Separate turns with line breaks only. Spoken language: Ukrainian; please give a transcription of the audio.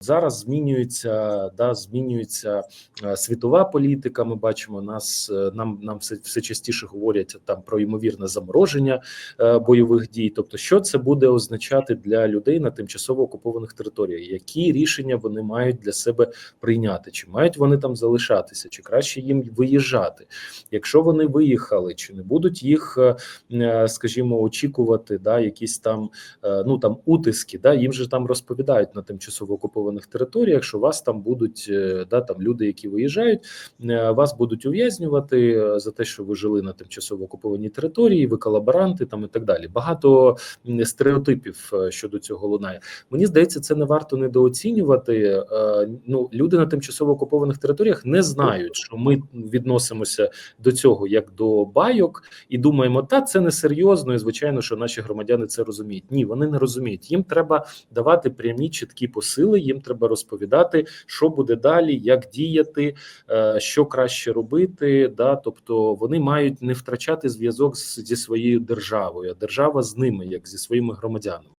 Зараз змінюється да змінюється е, світова політика. Ми бачимо нас. е, Нам нам все, все частіше говорять там про ймовірне замороження е, бойових дій. Тобто, що це буде означати для людей на тимчасово окупованих територіях? Які рішення вони мають для себе прийняти? Чи мають вони там залишатися, чи краще їм виїжджати? Якщо вони виїхали, чи не будуть їх, скажімо, очікувати, да якісь там ну там утиски, да їм же там розповідають на тимчасово окупованих територіях, що вас там будуть е, да там люди, які виїжджають, е, вас будуть ув'язнювати е, за те, що ви жили на тимчасово окупованій території, ви колаборанти там і так далі. Багато стереотипів щодо цього лунає. Мені здається, це не варто недооцінювати. Ну люди на тимчасово окупованих територіях не знають, що ми відносимося до цього як до байок, і думаємо, та це не серйозно, і звичайно, що наші громадяни це розуміють. Ні, вони не розуміють. Їм треба давати прямі чіткі посили. Їм треба розповідати, що буде далі, як діяти, е, що краще робити. Да, тобто вони мають не втрачати зв'язок зі своєю державою, а держава з ними, як зі своїми громадянами.